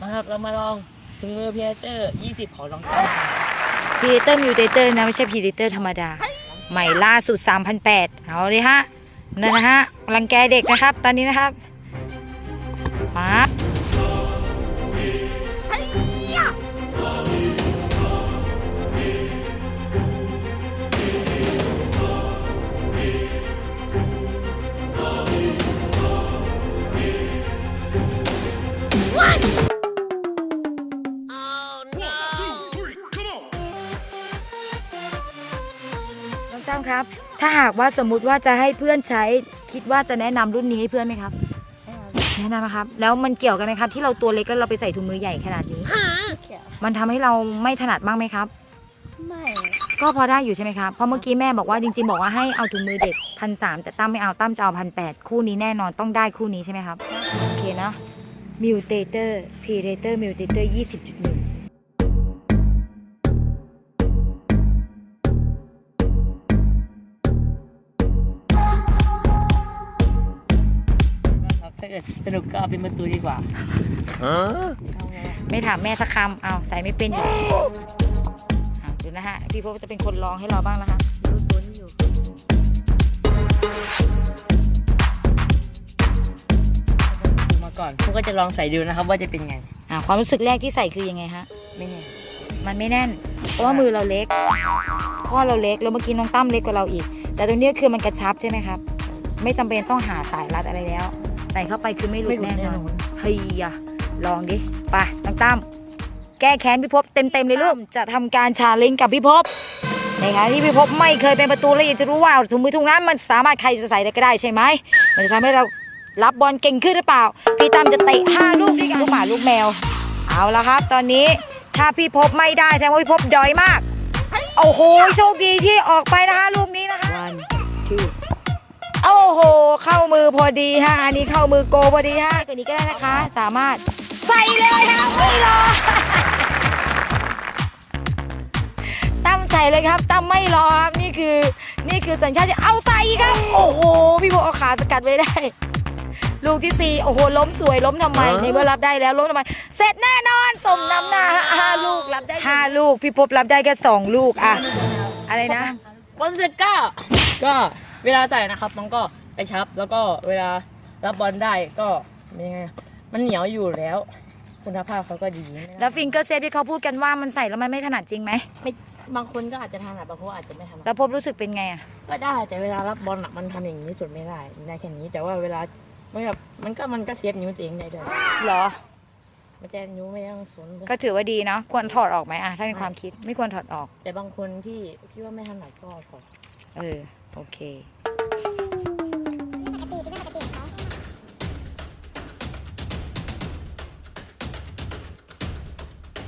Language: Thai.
มาครับเรามาลองถุงมือพีเตอร์20 ของน้องตั้มพีเดเตอร์มิวเตเตอร์นะไม่ใช่พีเดเตอร์ธรรมดา ใหม่ล่าสุด 3,800เอาเลยฮะนั่นนะฮะรังแกเด็กนะครับ ตอนนี้นะครับมา ช่าครับ ถ้าหากว่าสมมุติว่าจะให้เพื่อนใช้ คิดว่าจะแนะนำรุ่นนี้ให้เพื่อนไหมครับ แนะนำนะครับ แล้วมันเกี่ยวกันไหมครับ ที่เราตัวเล็กแล้วเราไปใส่ถุงมือใหญ่ขนาดนี้มันทำให้เราไม่ถนัดบ้างไหมครับ ไม่ก็พอได้อยู่ใช่ไหมครับ เพราะเมื่อกี้แม่บอกว่าจริงๆบอกว่าให้เอาถุงมือเด็กพันสามแต่ตั้มไม่เอาตั้มจะเอาพันแปดคู่นี้แน่นอนต้องได้คู่นี้ใช่ไหมครับ โอเคนะมิวเตอร์พรีเดเตอร์มิวเตอร์ยี่สิบจุดหนึ่ง ถ้าเกิดสนุกก็เอาเป็นประตูดีกว่า ไม่ถามแม่สักคำเอาใส่ไม่เป็นอีกอะเดี๋ยวนะฮะ พี่พบจะเป็นคนลองให้เราบ้างนะคะรู้ตัวนี่อยู่มาก่อนพวกก็จะลองใส่ดูนะครับว่าจะเป็นไง อะความรู้สึกแรกที่ใส่คือยังไงฮะ ไม่แน่มันไม่แน่น เพราะว่ามือเราเล็กข้อเราเล็ก แล้วเมื่อกี้น้องตั้มเล็กกว่าเราอีก แต่ตรงเนี้ยคือมันกระชับใช่ไหมครับ ไม่จำเป็นต้องหาสายรัดอะไรแล้ว ใส่เข้าไปคือไม่หลุดแน่นอนเฮียลองดิไปน้องตั้มแก้แค้นพี่ภพเต็มๆเลยลูกจะทำการชาเลนจ์กับพี่ภพนะคะที่พี่ภพไม่เคยเป็นประตูแล้วอยากจะรู้ว่าถุงมือถุงนั้นมันสามารถใครจะใส่ได้ก็ได้ใช่ไหมมันจะทำให้เรารับบอลเก่งขึ้นหรือเปล่า พี่ตั้มจะเตะห้าลูกด้วยกันลูกหมาลูกแมว เอาละครับ ตอนนี้ถ้าพี่ภพไม่ได้แสดงว่าพี่ภพดอยมากโอ้โหโชคดีที่ออกไปนะคะลูก โอ้โห เข้ามือพอดีฮะ อันนี้เข้ามือโกพอดีฮะตัวนี้ก็ได้นะคะ สามารถใส่เลยครับไม่รอตั้มใส่เลยครับตั้มไม่รอครับนี่คือ นี่คือสัญชาติเอาใส่ครับ โอ้โห พี่โบเอาขาสกัดไว้ได้ ลูกที่สี่โอ้โห ล้มสวยล้มทำไมในเมื่อรับได้แล้วล้มทำไม เสร็จแน่นอนสมน้ำหน้าฮะห้าลูกรับได้ห้าลูก พี่พบรับได้แค่สองลูกอะอะไรนะความรู้สึกก็ก็ เวลาใส่นะครับมันก็กระชับแล้วก็เวลารับบอลได้ก็เป็นยังไงอะมันเหนียวอยู่แล้ว คุณภาพเขาก็ดีไม่ได้แล้วฟิงเกอร์เซฟที่เขาพูดกันว่ามันใส่แล้วมันไม่ถนัดจริงไหมไม่บางคนก็อาจจะถนัดบางคนอาจจะไม่ถนัดแล้วพบรู้สึกเป็นไงอะก็ได้แต่เวลารับบอลอะมันทำอย่างนี้สุดไม่ได้มันได้แค่นี้ แต่ว่าเวลาไม่แบบมันก็มันก็เซฟนิ้วตัวเองได้ด้วยหรอมันจะนิ้วไม่ต้องสนเลยก็ถือว่าดีเนาะควรถอดออกไหมอะถ้าในความคิดไม่ควรถอดออก แต่บางคนที่คิดว่าไม่ถนัดก็ถอดเออ โอเค